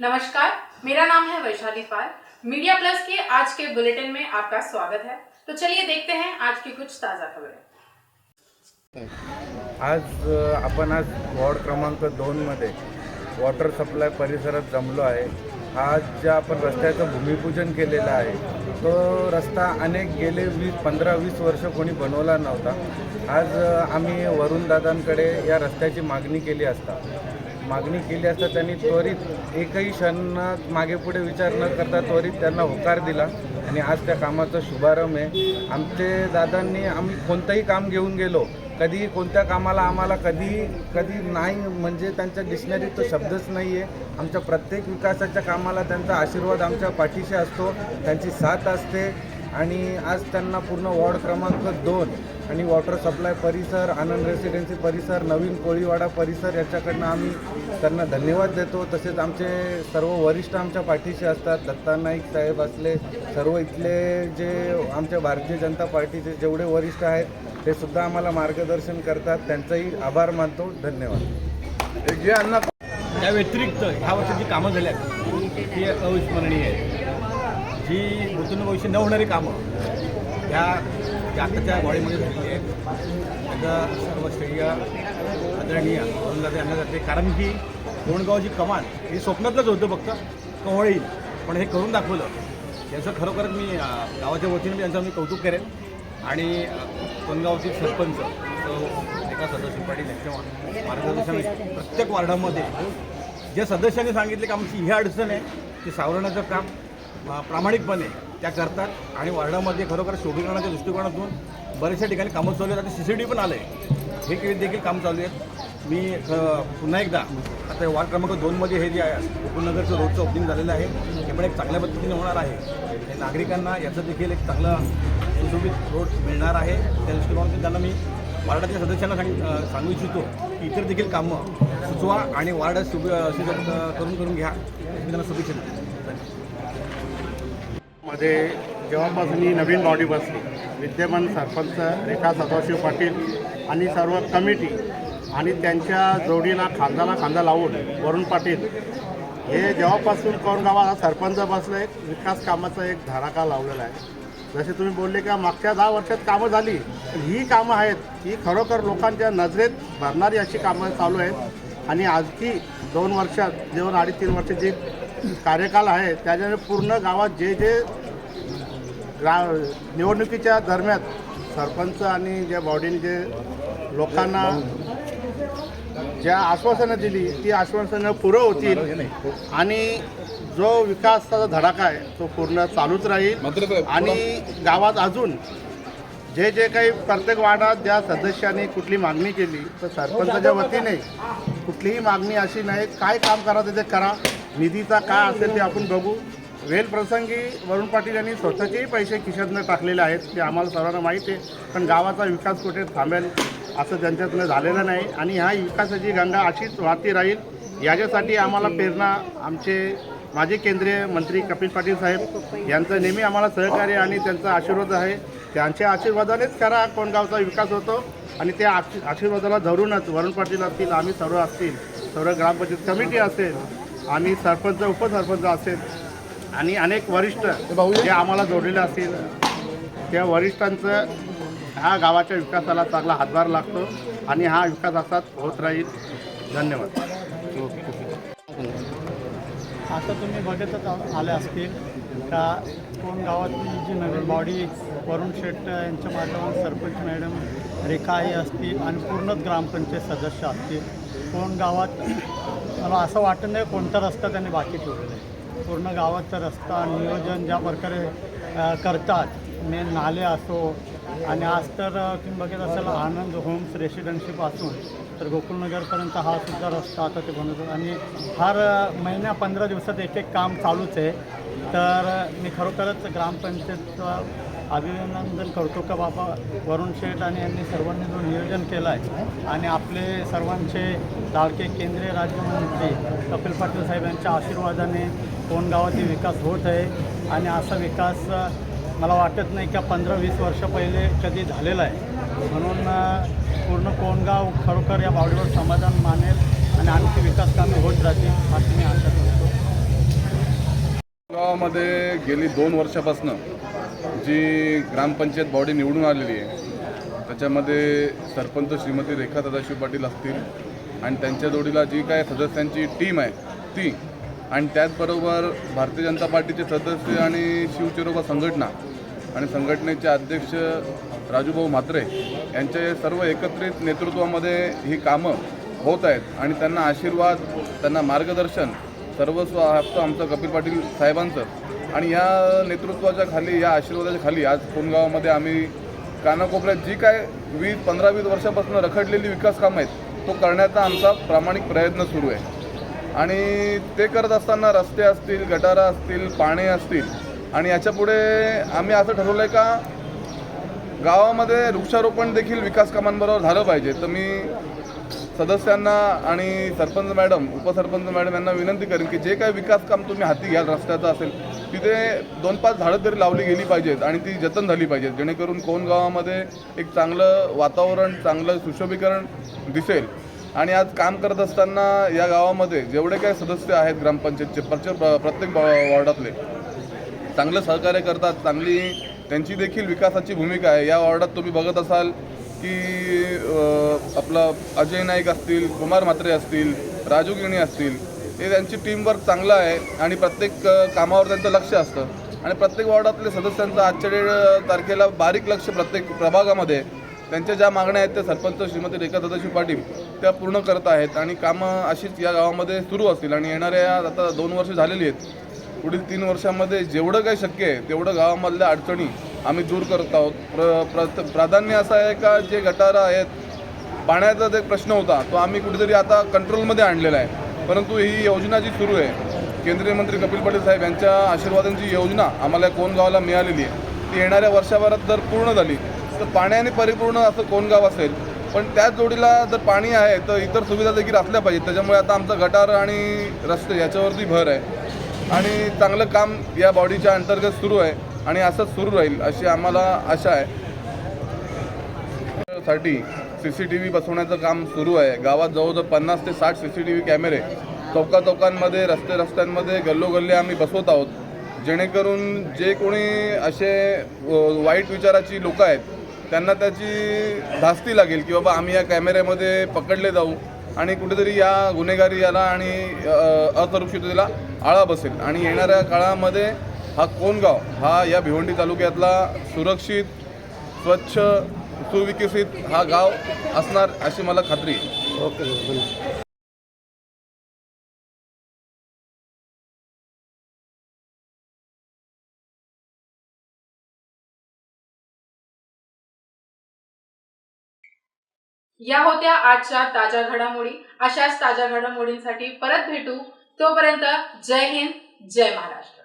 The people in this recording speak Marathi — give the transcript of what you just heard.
नमस्कार मेरा नाम है वैशाली पाल। मीडिया प्लस के आज के बुलेटिन में आपका स्वागत है। तो चलिए देखते हैं आज की कुछ ताज़ा खबरें। आज आपण आज वॉर्ड क्रमांक दोनमध्ये वॉटर सप्लाय परिसरात जमलो आहे. आज ज्या आपण रस्त्याचं भूमिपूजन केलेलं आहे तो रस्ता अनेक गेले वीस पंधरा वीस वर्ष कोणी बनवला नव्हता. आज आम्ही आम्ही वरुणदादांकडे या रस्त्याची मागणी केली असता. मागणी केली असता त्यांनी त्वरित एकही क्षण मागे पुढे विचार न करता त्वरित त्यांना होकार दिला. आणि आज त्या कामाचा शुभारंभ आहे. आमचे दादांनी आम्ही कोणतंही काम घेऊन गेलो कधी कोणत्या कामाला आम्हाला कधी कधी नाही म्हणजे त्यांच्या डिक्शनरीत तो शब्दच नाही आहे आमच्या प्रत्येक विकासाच्या कामाला त्यांचा आशीर्वाद आमच्या पाठीशी असतो. त्यांची साथ असते. आणि आज त्यांना पूर्ण वॉर्ड क्रमांक दोन आणि वॉटर सप्लाय परिसर आनंद रेसिडेन्सी परिसर नवीन कोळीवाडा परिसर याच्याकडनं आम्ही त्यांना धन्यवाद देतो. तसेच आमचे सर्व वरिष्ठ आमच्या पाठीशी असतात. दत्ता नाईक साहेब असले सर्व इथले जे आमच्या भारतीय जनता पार्टीचे जेवढे वरिष्ठ आहेत ते सुद्धा आम्हाला मार्गदर्शन करतात. त्यांचाही आभार मानतो. धन्यवाद. जे अन्न त्या व्यतिरिक्त ह्या वर्षाची कामं झाली आहेत. ती अविस्मरणीय आहेत. जी नूतन भविष्य न होणारी कामं ह्या ज्या आत्ताच्या बॉडीमध्ये झालेली आहे. त्याचं सर्व श्रेय आदरणीय यांना जाते. कारण की कोणगावची कमान हे स्वप्नातलंच होतं फक्त. कवळ पण हे करून दाखवलं. याचं खरोखरच मी गावाच्या वतीने यांचं मी कौतुक करेन. आणि अं, कोणगावचे सरपंच एका सदस्य पाटील यांच्या मार्गदर्शन प्रत्येक वार्डामध्ये ज्या सदस्यांनी सांगितले की आमची ही अडचण आहे ती सावरण्याचं काम प्रामाणिकपणे त्या करतात आणि वार्डामध्ये खरोखर शोभीकरणाच्या दृष्टिकोनातून बऱ्याचशा ठिकाणी कामं चालू आहेत. आता सी सी टी पण आलं आहे हे देखील काम चालू आहेत. मी पुन्हा एकदा आता वार्ड क्रमांक दोनमध्ये हे जे आहे उपनगरचं रोडचं ओपनिंग झालेलं आहे हे पण एक चांगल्या पद्धतीने होणार आहे. नागरिकांना याचं देखील एक चांगलं सुशोभित रोड मिळणार आहे. त्या दृष्टिकोनातून त्यांना मी वार्डाच्या सदस्यांना सांग सांगू इच्छितो की इतर देखील कामं सुचवा आणि वार्ड शुभ सुगत करून करून घ्या. मी त्यांना शुभेच्छा देतो. मध्ये जेव्हापासून ही नवीन बॉडी बसली विद्यमान सरपंच रेखा सदाशिव पाटील आणि सर्व कमिटी आणि त्यांच्या जोडीला खांद्याला खांदा लावून वरुण पाटील हे जेव्हापासून कोण गावाला सरपंच बसलं एक विकास कामाचा एक धडाका लावलेला आहे. जसे तुम्ही बोलले का मागच्या दहा वर्षात कामं झाली ही कामं आहेत ही खरोखर लोकांच्या नजरेत भरणारी अशी कामं चालू आहेत. आणि आजची दोन वर्षात जेवण अडीच तीन वर्ष जे कार्यकाल आहे त्याच्याने पूर्ण गावात जे जे ग्रा निवडणुकीच्या दरम्यान सरपंच आणि ज्या बॉडीने जे लोकांना ज्या आश्वासनं दिली ती आश्वासनं पुरं होतील आणि जो विकासाचा धडाका आहे तो पूर्ण चालूच राहील. आणि गावात अजून जे जे काही प्रत्येक वार्डात ज्या सदस्यांनी कुठली मागणी केली तर सरपंचाच्या वतीने कुठलीही मागणी अशी नाही काय काम करायचं ते करा. निधीचा काय असेल ते आपण बघू. वेल प्रसंगी वरुण पाटील यांनी स्वतःचेही पैसे खिशातनं टाकलेले आहेत ते आम्हाला सर्वांना माहीत आहे. पण गावाचा विकास कुठे थांबेल असं त्यांच्यातनं झालेलं नाही. आणि ह्या विकासाची गंगा अशीच वाहती राहील. याच्यासाठी आम्हाला प्रेरणा आमचे माजी केंद्रीय मंत्री कपिल पाटील साहेब यांचं नेहमी आम्हाला सहकार्य आणि त्यांचा आशीर्वाद आहे. त्यांच्या आशीर्वादानेच खरा कोणगावचा विकास होतो. आणि त्या आशी- आशीर्वादाला धरूनच वरुण पाटील असतील आम्ही सर्व असतील सर्व ग्रामपंचायत कमिटी असेल आणि सरपंच उपसरपंच असेल आणि अनेक वरिष्ठ जे आम्हाला जोडलेले असतील त्या वरिष्ठांचं हा गावाच्या विकासाला चांगला हातभार लागतो आणि हा विकास असाच होत राहील. धन्यवाद. आता तुम्ही बघतच आले असतील. का कोण गावातली जी नवीन बॉडी वरुण शेट्ट यांच्या माध्यमातून सरपंच मॅडम रेखाई असतील आणि पूर्णच ग्रामपंचायत सदस्य असतील कोण गावात मला असं वाटत नाही कोणता रस्ता त्यांनी बाकी ठेवलेला आहे. पूर्ण गावाचा रस्ता नियोजन ज्या प्रकारे करतात मेन नाले असो आणि आज तर तुम्ही बघत असाल आनंद होम्स रेसिडेन्सीपासून तर गोकुळनगरपर्यंत हा सुद्धा रस्ता आता ते बनवतो. आणि हर महिन्या पंधरा दिवसात एक एक काम चालूच आहे. तर मी खरोखरच ग्रामपंचायतचं अभिनंदन करतो का बाबा? वरुण शेठ आणि यांनी सर्वांनी जो नियोजन केलं आहे आणि आपले सर्वांचे लाडके केंद्रीय राज्यमंत्री कपिल पाटील साहेब यांच्या आशीर्वादाने कोणगावातील विकास होत आहे आणि असा विकास मला वाटत नाही का पंधरा वीस वर्ष पहिले कधी झालेला आहे. म्हणून पूर्ण कोणगाव खरोखर या बावडीवर समाधान मानेल आणि आणखी विकास कामे होत राहतील अशी मी आशा करतो. गावामध्ये गेली दोन वर्षापासनं जी ग्रामपंचायत बॉडी निवडून आलेली आहे त्याच्यामध्ये सरपंच श्रीमती रेखा सदाशिव पाटील असतील आणि त्यांच्या जोडीला जी काय सदस्यांची टीम आहे ती. आणि त्याचबरोबर भारतीय जनता पार्टीचे सदस्य आणि शिवचेरोबा संघटना आणि संघटनेचे अध्यक्ष राजूभाऊ म्हात्रे यांचे सर्व एकत्रित नेतृत्वामध्ये ही कामं होत आहेत आणि त्यांना आशीर्वाद त्यांना मार्गदर्शन सर्वस्व असतं आमचं कपिल पाटील साहेबांचं. आणि या नेतृत्वाच्या खाली या आशीर्वादाच्या खाली आज कोणगावामध्ये आम्ही कानाकोपऱ्यात जी काय वीस पंधरा वीस वर्षापासून रखडलेली विकास कामं आहेत तो करण्याचा आमचा प्रामाणिक प्रयत्न सुरू आहे. आणि ते करत असताना रस्ते असतील गटारं असतील पाणी असतील आणि याच्यापुढे आम्ही असं ठरवलं आहे का गावामध्ये वृक्षारोपण देखील विकास कामांबरोबर झालं पाहिजे. तर मी सदस्यांना आणि सरपंच मॅडम उपसरपंच मॅडम यांना विनंती करेन की जे काही विकास काम तुम्ही हाती घ्याल रस्त्याचं असेल तिथे दोन पाच झाडं तरी लावली गेली पाहिजेत आणि ती जतन झाली पाहिजेत. जेणेकरून कोण गावामध्ये एक चांगलं वातावरण चांगलं सुशोभीकरण दिसेल. आणि आज काम करत असताना या गावामध्ये जेवढे काही सदस्य आहेत ग्रामपंचायतचे प्रत्येक प्रत्येक वॉर्डातले चांगलं सहकार्य करतात चांगली त्यांची देखील विकासाची भूमिका आहे. या वॉर्डात तुम्ही बघत असाल की आपला आपलं अजय नाईक असतील कुमार म्हात्रे असतील राजू गिणी असतील हे त्यांची टीमवर्क चांगलं आहे आणि प्रत्येक कामावर त्यांचं लक्ष असतं. आणि प्रत्येक वॉर्डातले सदस्यांचं आजच्या डेड तारखेला बारीक लक्ष प्रत्येक प्रभागामध्ये. त्यांच्या ज्या मागण्या आहेत त्या सरपंच श्रीमती रेखा सदाशिव पाटील त्या पूर्ण करत आहेत आणि कामं अशीच या गावामध्ये सुरू असतील. आणि येणाऱ्या आता दोन वर्ष झालेली आहेत. पुढील तीन वर्षामध्ये जेवढं काही शक्य आहे तेवढं गावामधल्या अडचणी आम्ही दूर करत आहोत. प्र प्र प्राधान्य असं आहे का जे गटारं आहेत पाण्याचा जो एक प्रश्न होता. तो आम्ही कुठेतरी आता कंट्रोलमध्ये आणलेला आहे. परंतु ही योजना जी सुरू आहे केंद्रीय मंत्री कपिल पाटील साहेब यांच्या आशीर्वादांची योजना आम्हाला कोणगावला मिळालेली आहे. ती येणाऱ्या वर्षभरात जर पूर्ण झाली तर पाण्याने परिपूर्ण असं कोणगाव असेल. पण त्याच जोडीला जर पाणी आहे तर इतर सुविधा देखील असल्या पाहिजेत. त्याच्यामुळे आता आमचं गटार आणि रस्ते याच्यावरती भर आहे. आणि चांगलं काम या बॉडीच्या अंतर्गत सुरू आहे. आणि असंच सुरू राहील अशी आम्हाला आशा आहे. साठी सी सी टी व्ही बसवण्याचं काम सुरू आहे. गावात जवळजवळ पन्नास ते साठ सी सी टी व्ही कॅमेरे चौका चौकांमध्ये रस्ते रस्त्यांमध्ये गल्लोगल्ली आम्ही बसवत आहोत. जेणेकरून जे कोणी असे वाईट विचाराची लोकं आहेत त्यांना त्याची धास्ती लागेल की बाबा आम्ही या कॅमेऱ्यामध्ये पकडले जाऊ आणि कुठेतरी या गुन्हेगारी याला आणि असुरक्षिततेला आळा बसेल. आणि येणाऱ्या काळामध्ये हा कोणगाव हा या भिवंडी तालुक्यातला सुरक्षित स्वच्छ सुविकसित हा गाव असणार अशी मला खात्री. आहे या होत्या आजच्या ताज्या घडामोडी. अशाच ताज्या घडामोडींसाठी परत भेटू. तोपर्यंत जय हिंद जय महाराष्ट्र.